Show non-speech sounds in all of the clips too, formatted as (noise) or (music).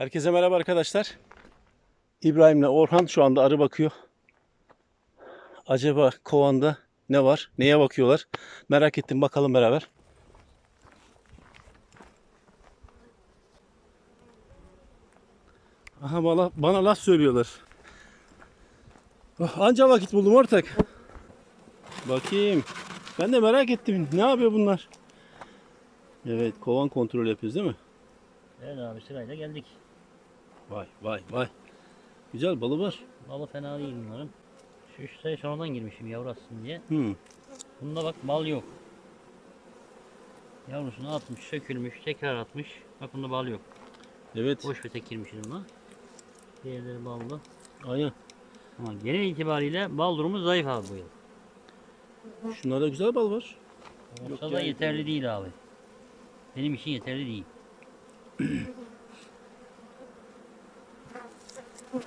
Herkese merhaba arkadaşlar. İbrahim'le Orhan şu anda arı bakıyor. Acaba kovanda ne var? Neye bakıyorlar? Merak ettim bakalım beraber. Aha bana, bana laf söylüyorlar. Oh, anca vakit buldum ortak. Bakayım. Ben de merak ettim. Ne yapıyor bunlar? Evet kovan kontrol yapıyoruz değil mi? Evet abi sırayla geldik. Vay vay vay. Güzel balı var. Balı fena değil bunların. Şu üç sayı sonradan girmişim yavru atsın diye. Hmm. Bunda bak bal yok. Yavrusunu atmış, sökülmüş, tekrar atmış. Bak bunda bal yok. Evet. Boş ve tek girmiş buna. Diğerleri ballı. Aynen. Ama genel itibariyle bal durumu zayıf abi bu yıl. Şunlarda güzel bal var. Olsa Yok da yani. yeterli değil abi. Benim için yeterli değil. (clears throat) Bir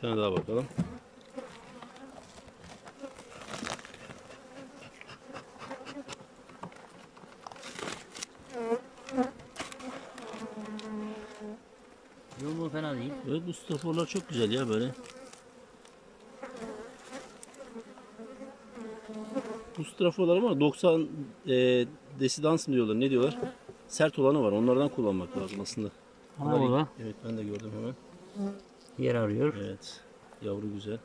tane daha bakalım. Yoğunluğu fena değil. Evet bu straforlar çok güzel ya böyle. Straforlar ama 90 e, desidans mı diyorlar ne diyorlar? Sert olanı var onlardan kullanmak lazım aslında. Burada Evet ben de gördüm hemen. yer arıyor. Evet yavru güzel.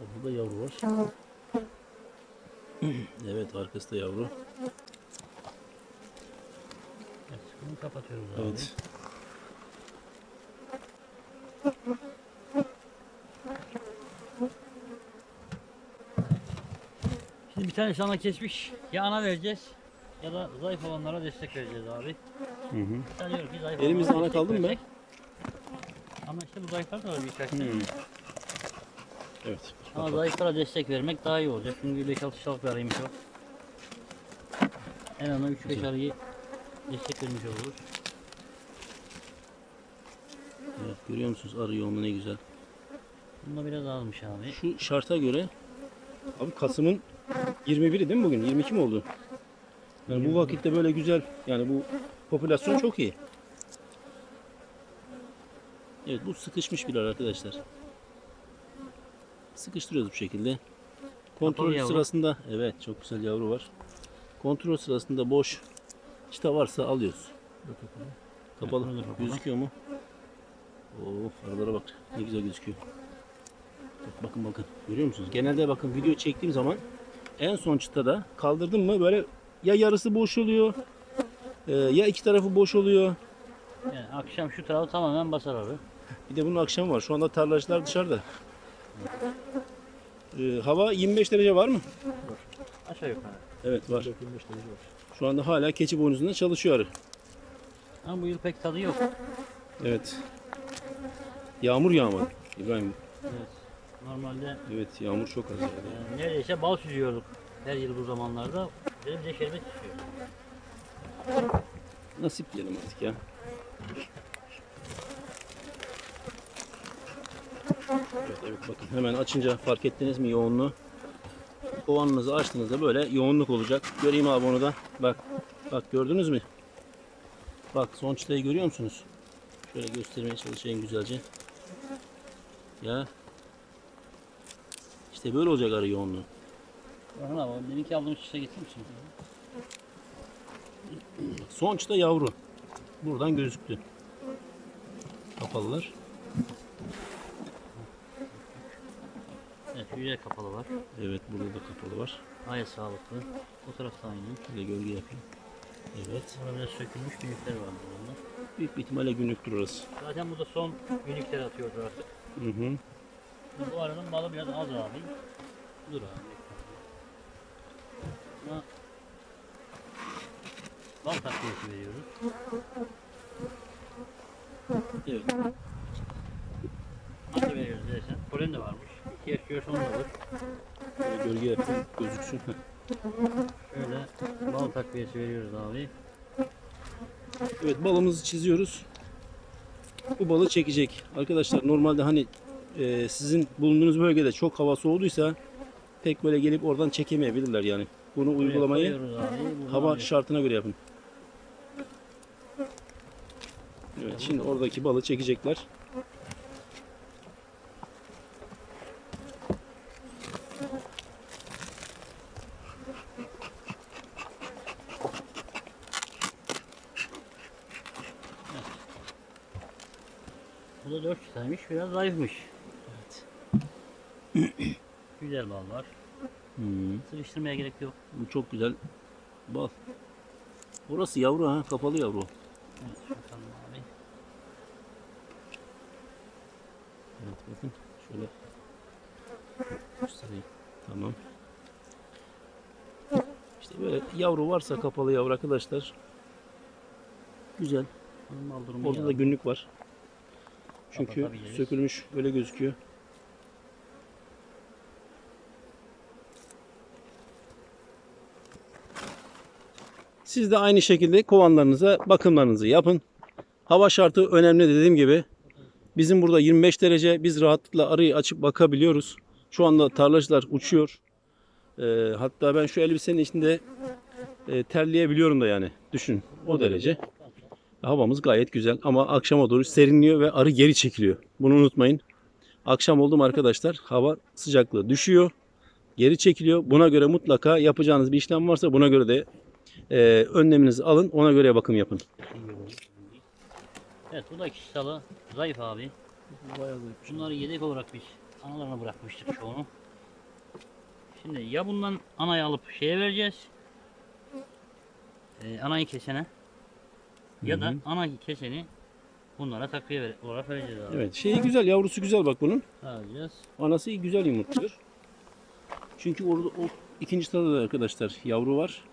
Burada da yavru var. (clears throat) Evet arkası da yavru. Evet, bunu kapatıyoruz abi. Evet. Bir tane sana kesmiş. Ya ana vereceğiz ya da zayıf olanlara destek vereceğiz abi. Hı hı. Ki zayıf Elimizde ana kaldı mı be? Ama işte bu zayıflar da var birkaç tane. Evet. Ama zayıflara destek vermek daha iyi olacak. Çünkü 5-6 şalık bir araymış o. En azından 3-5 arayı destek vermiş oluruz. Evet, görüyor musunuz arı yoğunluğu ne güzel. Bunda biraz azmış abi. Şu şarta göre abi Kasım'ın 21'i değil mi bugün? 22 mi oldu? Yani bu vakitte böyle güzel yani bu popülasyon çok iyi. Evet bu sıkışmış birer arkadaşlar. Sıkıştırıyoruz bu şekilde. Kontrol Kapalı yavru. sırasında evet çok güzel yavru var. Kontrol sırasında boş çıta varsa alıyoruz. Kapalı. Kapalı. Gözüküyor mu? Of aralara bak. Ne güzel gözüküyor. Bak, bakın bakın. Görüyor musunuz? Genelde bakın video çektiğim zaman en son çıtada kaldırdım mı böyle ya yarısı boş oluyor e, ya iki tarafı boş oluyor. Yani akşam şu tarafı tamamen basar abi. Bir de bunun akşamı var. Şu anda tarlacılar dışarıda. E, hava 25 derece var mı? Aşağı yukarı. Evet var. Şu anda hala keçi boynuzunda çalışıyor arı. Ama bu yıl pek tadı yok. Evet. Yağmur yağmadı. İbrahim. Evet. Normalde Evet yağmur çok az. yani neredeyse bal süzüyorduk her yıl bu zamanlarda. Benim de şerbet istiyor. Nasip diyelim artık ya. Evet, evet bakın hemen açınca fark ettiniz mi yoğunluğu? Kovanınızı açtığınızda böyle yoğunluk olacak. Göreyim abi onu da. Bak. Bak gördünüz mü? Bak son çıtayı görüyor musunuz? Şöyle göstermeye çalışayım güzelce. Ya. İşte böyle olacak arı yoğunluğu. Orhan abi deminki aldığımız çiçeğe getirir misin? Son çıta yavru. Buradan gözüktü. Kapalılar. Evet hücre kapalı var. Evet burada da kapalı var. Gayet sağlıklı. O tarafta aynı. Şöyle gölge yapayım. Evet. Burada biraz sökülmüş minikler var burada. Büyük bir ihtimalle günlüktür orası. Zaten bu da son minikleri atıyordu artık. Hı hı. Bu aranın malı biraz az abi. Dur abi. Buna bal takviyesi veriyoruz. Evet. Nasıl veriyoruz dersen. Polen de varmış. İhtiyaç görse onu da alır. Şöyle gölge yapayım. Gözüksün. Şöyle bal takviyesi veriyoruz abi. Evet balımızı çiziyoruz. Bu balı çekecek. Arkadaşlar normalde hani e, sizin bulunduğunuz bölgede çok hava soğuduysa pek böyle gelip oradan çekemeyebilirler yani. Bunu uygulamayı hava şartına göre yapın. Evet, şimdi oradaki balığı çekecekler. Bu da 4 çıtaymış. Biraz zayıfmış. (clears throat) Güzel bal var. Hmm, Sıkıştırmaya gerek yok. bu çok güzel bal. Burası yavru ha, kapalı yavru. Evet, bakalım abi. Evet bakın şöyle göstereyim. Tamam. İşte böyle yavru varsa kapalı yavru arkadaşlar. Güzel. Orada da günlük var. Çünkü sökülmüş öyle gözüküyor. Siz de aynı şekilde kovanlarınıza bakımlarınızı yapın. Hava şartı önemli dediğim gibi. Bizim burada 25 derece biz rahatlıkla arıyı açıp bakabiliyoruz. Şu anda tarlacılar uçuyor. Ee, hatta ben şu elbisenin içinde e, terleyebiliyorum da yani. Düşün o derece. Havamız gayet güzel ama akşama doğru serinliyor ve arı geri çekiliyor. Bunu unutmayın. Akşam oldu mu arkadaşlar hava sıcaklığı düşüyor. Geri çekiliyor. Buna göre mutlaka yapacağınız bir işlem varsa buna göre de e, önleminizi alın. Ona göre bakım yapın. Evet bu da iki çıtalı. Zayıf abi. Bunları yedek olarak biz analarına bırakmıştık çoğunu. Şimdi ya bundan anayı alıp şeye vereceğiz. Ee, anayı kesene. Ya da Hı ana keseni bunlara takviye olarak vereceğiz abi. Evet şeyi güzel yavrusu güzel bak bunun. Alacağız. Anası iyi güzel yumurtluyor. Çünkü orada o ikinci tadı da arkadaşlar yavru var.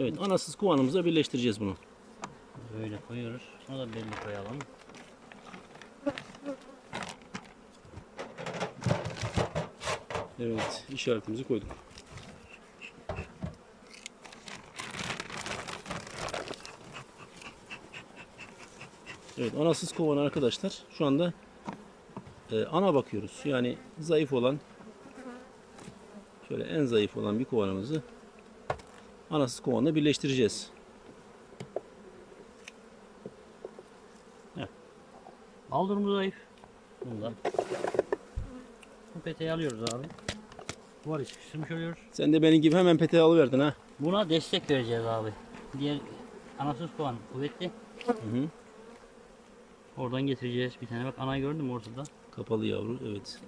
Evet anasız kovanımıza birleştireceğiz bunu. Böyle koyuyoruz. Şunu da belli koyalım. Evet işaretimizi koyduk. Evet anasız kovan arkadaşlar şu anda e, ana bakıyoruz. Yani zayıf olan şöyle en zayıf olan bir kovanımızı anasız kovanla birleştireceğiz. Bal durumu zayıf. Bundan. Bu peteği alıyoruz abi. Bu arayı sıkıştırmış oluyoruz. Sen de benim gibi hemen peteği alıverdin ha. Buna destek vereceğiz abi. Diğer anasız kovan kuvvetli. Hı hı. Oradan getireceğiz bir tane. Bak anayı gördün mü ortada? Kapalı yavru evet.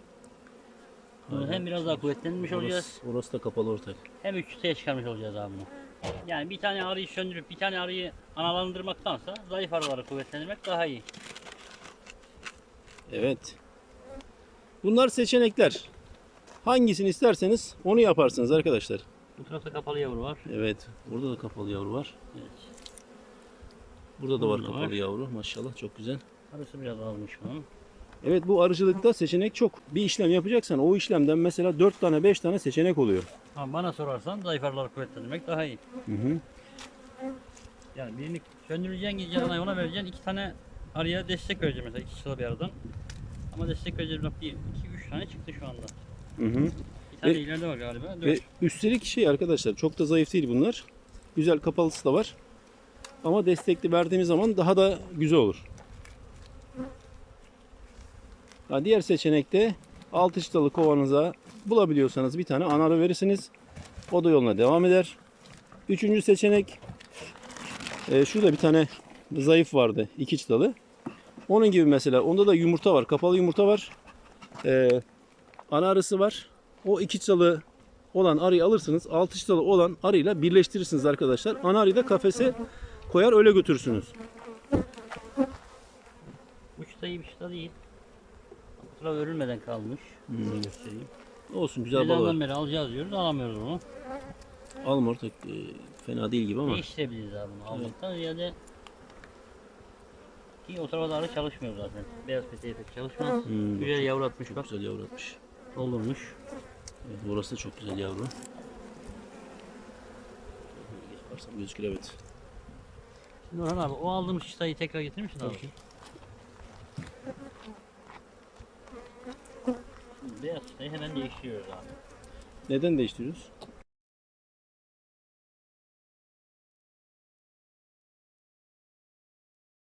Bunu hem biraz daha kuvvetlenmiş olacağız. Orası, orası da kapalı ortak. Hem üç çıtaya çıkarmış olacağız abi bunu. Yani bir tane arıyı söndürüp bir tane arıyı analandırmaktansa zayıf arıları kuvvetlendirmek daha iyi. Evet. Bunlar seçenekler. Hangisini isterseniz onu yaparsınız arkadaşlar. Bu tarafta kapalı yavru var. Evet. Burada da kapalı yavru var. Evet. Burada da var Burada da kapalı var. yavru. Maşallah çok güzel. Arısı biraz almış bunun. Evet bu arıcılıkta seçenek çok. Bir işlem yapacaksan o işlemden mesela 4 tane 5 tane seçenek oluyor. Ama bana sorarsan zayıf arıları kuvvetlendirmek daha iyi. Hı hı. Yani birini söndüreceksin gideceksin anayı ona vereceksin. iki tane arıya destek vereceksin mesela iki sıra bir aradan. Ama destek vereceğim bir, iki, üç tane çıktı şu anda. Hı hı. Bir tane Ve- ileride var galiba. Dört. Ve üstelik şey arkadaşlar çok da zayıf değil bunlar. Güzel kapalısı da var. Ama destekli verdiğimiz zaman daha da güzel olur. Diğer seçenekte altı çıtalı kovanıza bulabiliyorsanız bir tane anarı verirsiniz. O da yoluna devam eder. Üçüncü seçenek e, şurada bir tane zayıf vardı. iki çıtalı. Onun gibi mesela onda da yumurta var. Kapalı yumurta var. E, ana arısı var. O iki çıtalı olan arıyı alırsınız. Altı çıtalı olan arıyla birleştirirsiniz arkadaşlar. Ana arıyı da kafese koyar öyle götürürsünüz. Bu çıta iyi bir çıta değil. Taraf örülmeden kalmış. Şöyle göstereyim. Olsun güzel bal var. Belandan beri alacağız diyoruz alamıyoruz onu. Alma ortak e, fena değil gibi ama. Değiştirebiliriz abi bunu almaktan ziyade ki o tarafa da arı çalışmıyor zaten. Beyaz peteği pek çalışmaz. Hmm, Güzel yavru atmış çok bak. güzel yavru atmış. Doldurmuş. Evet, burası da çok güzel yavru. Yaparsam gözükür evet. Şimdi Orhan abi o aldığımız çıtayı tekrar getirir misin abi? Beyaz çıtayı hemen değiştiriyoruz abi. Neden değiştiriyoruz?